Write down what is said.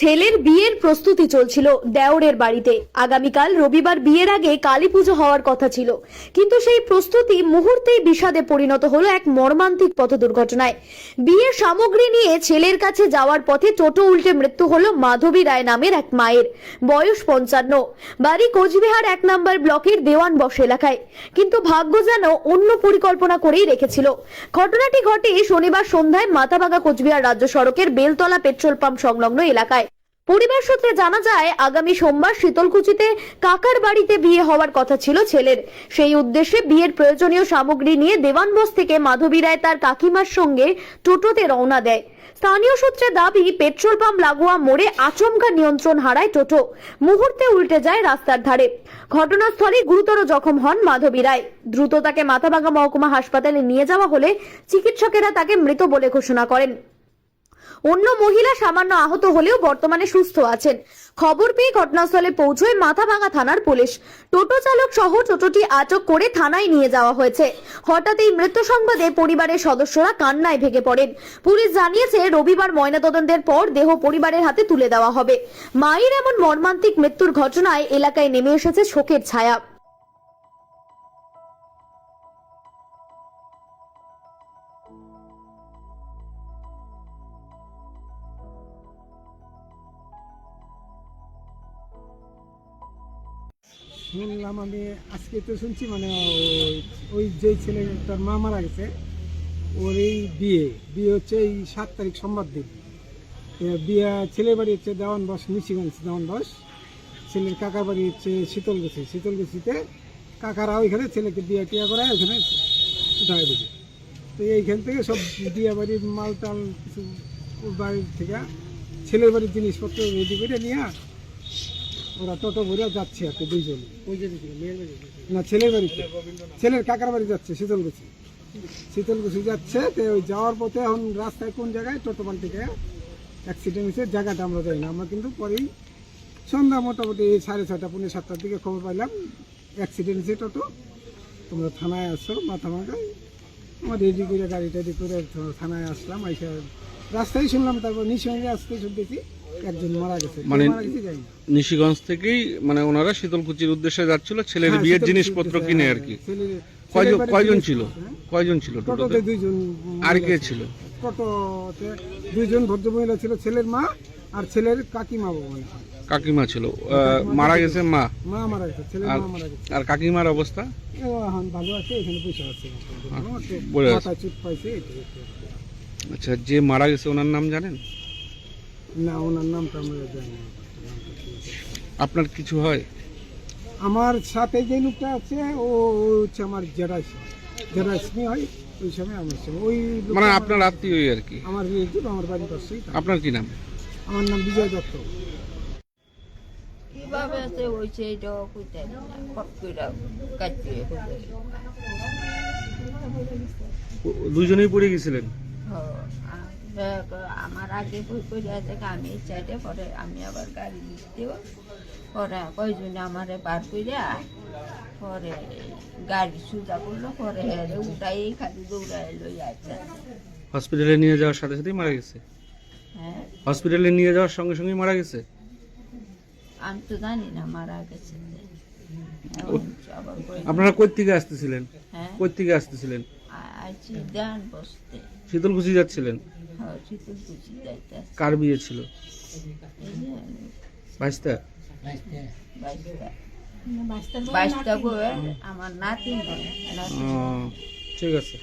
ছেলের বিয়ের প্রস্তুতি চলছিল দেওরের বাড়িতে। আগামীকাল রবিবার বিয়ের আগে কালী পুজো হওয়ার কথা ছিল। কিন্তু সেই প্রস্তুতি মুহূর্তেই বিষাদে পরিণত হলো এক মর্মান্তিক পথ দুর্ঘটনায়। বিয়ের সামগ্রী নিয়ে ছেলের কাছে যাওয়ার পথে টোটো উল্টে মৃত্যু হলো মাধবী রায় নামের এক মায়ের। বয়স পঞ্চান্ন। বাড়ি কোচবিহার এক নম্বর ব্লকের দেওয়ান বস এলাকায়। কিন্তু ভাগ্য যেন অন্য পরিকল্পনা করেই রেখেছিল। ঘটনাটি ঘটে শনিবার সন্ধ্যায় মাথাভাঙা কোচবিহার রাজ্য সড়কের বেলতলা পেট্রোল পাম্প সংলগ্ন এলাকায়। পরিবার সূত্রে জানা যায়, আগামী সোমবার শীতলকুচিতে কাকার বাড়িতে বিয়ে হওয়ার কথা ছিল ছেলের। সেই উদ্দেশ্যে বিয়ের প্রয়োজনীয় সামগ্রী নিয়ে দেওয়ানবস থেকে মাধবী রায় তার কাকিমার সঙ্গে টোটোতে রওনা দেয়। স্থানীয় সূত্রে দাবি, পেট্রোল পাম্প লাগোয়া মোড়ে আচমকা নিয়ন্ত্রণ হারায় টোটো। মুহূর্তে উল্টে যায় রাস্তার ধারে। ঘটনাস্থলে গুরুতর জখম হন মাধবী রায়। দ্রুত তাকে মাথাভাঙ্গা মহকুমা হাসপাতালে নিয়ে যাওয়া হলে চিকিৎসকেরা তাকে মৃত বলে ঘোষণা করেন। অন্য মহিলা সামান্য আহত হলেও বর্তমানে সুস্থ আছেন। খবর পেয়ে ঘটনাস্থলে পৌঁছয় মাথাভাঙা থানার পুলিশ। টোটো চালক সহ টোটোটি আটক করে থানায় নিয়ে যাওয়া হয়েছে। হঠাৎ এই মৃত্যু সংবাদে পরিবারের সদস্যরা কান্নায় ভেঙে পড়েন। পুলিশ জানিয়েছে, রবিবার ময়নাতদন্তের পর দেহ পরিবারের হাতে তুলে দেওয়া হবে। মায়ের এমন মর্মান্তিক মৃত্যুর ঘটনায় এলাকায় নেমে এসেছে শোকের ছায়া। শুনলাম আমি, আজকে তো শুনছি মানে ওই- যেই ছেলেটার মা মারা গেছে, ওর এই বিয়ে। বিয়ে হচ্ছে এই সাত তারিখ সোমবার দিন। বিয়ে, ছেলের বাড়ি হচ্ছে দেওয়ান বস নিশিগঞ্জ দেওয়ান বস। ছেলের কাকার বাড়ি হচ্ছে শীতলকুচি। শীতলকুচিতে কাকারা ওইখানে ছেলেকে বিয়ে টিয়া করায়, ওইখানে উঠায় দেবে। তো এইখান থেকে সব বিয়ে বাড়ির মাল টাল কিছু বাড়ির থেকে ছেলের বাড়ির জিনিসপত্র রেডি করে নিয়ে ওরা টোটো ভরে যাচ্ছে আর কি দুইজন। না ছেলের বাড়িতে ছেলের কাকার বাড়ি যাচ্ছে শীতলকুচি। শীতলকুচি যাচ্ছে তো ওই যাওয়ার পথে এখন রাস্তায় কোন জায়গায়? টোটো পাল্টিকে অ্যাক্সিডেন্ট হয়েছে জায়গাটা আমরা যাই না। আমরা কিন্তু পরেই সন্ধ্যা মোটামুটি সাড়ে ছটা পৌনে সাতটার দিকে খবর পাইলাম অ্যাক্সিডেন্ট হয়েছে টোটো। তোমরা থানায় আসছো মাথা মাথায় আমার রেডি করে গাড়ি টাড়ি করে থানায় আসলাম এসে রাস্তায় শুনলাম তারপর নিঃসঙ্গে আসতে শুনতেছি। একজন মারা গেছে। মানে- নিশিগঞ্জ থেকেই মানে ওনারা শীতলকুচির উদ্দেশ্যে যাচ্ছিল ছেলের হ্যাঁ, বিয়ের জিনিসপত্র কিনে হ্যাঁ, আর কি। কয়জন কয়জন ছিল? হ্যাঁ। কয়জন ছিল টোটোতে টোটোতে? দুইজন আর কে ছিল। ছিল? টোটোতে দুইজন ভদ্রমহিলা ছিল ছেলের মা আর ছেলের কাকিমা কাকিমা ছিল। মারা গেছে মা? মা মারা গেছে ছেলের আর মা মারা গেছে। আর কাকিমার অবস্থা? এখন ভালো আছে এখানে বসে আছে। বলে চুট পাইছে আচ্ছা যে মারা গেছে ওনার নাম জানেন? না ওনার নামটা আমরা জানি না। আপনার কিছু হয়? আমার সাথে যে লোকটা আছে ও ও হচ্ছে আমার জেরাইস জেরাইসমি হয় ওই সময় আমার সঙ্গে ওই লোকটা মানে আমার- আপনার আত্মীয় আর কি? আমার রিলেটিভ আমার বাড়ির পাশেই থাকে। আপনার কি নাম? আমার নাম বিজয় দত্ত। কীভাবে সে হয়েছে এটাও কইতে? না ফট করে কাটতে ও- দুইজনেই পড়ে গেছিলেন? আমার আগে বই করে আছে আমি এই সাইডে পরে আমি আবার গাড়ি দিতেও পরে কয়জনে আমারে বার কইরা পরে গাড়ি সুজা করল পরে উঠাই খালি দৌড়াই লই আছে হসপিটালে নিয়ে যাওয়ার সাথে সাথেই মারা গেছে? হ্যাঁ। হসপিটালে নিয়ে যাওয়ার সঙ্গে সঙ্গে মারা গেছে? আমি তো জানি না মারা গেছে। আপনারা কই থেকে আসতেছিলেন? হ্যাঁ। কই থেকে আসতেছিলেন? বসতে। শীতলকুচি যাচ্ছিলেন? হ্যাঁ যাইতে কার বিয়ে ছিল? বাইশটা? বাইশটা। বাইশটা আমার নাতি নাতি ঠিক আছে।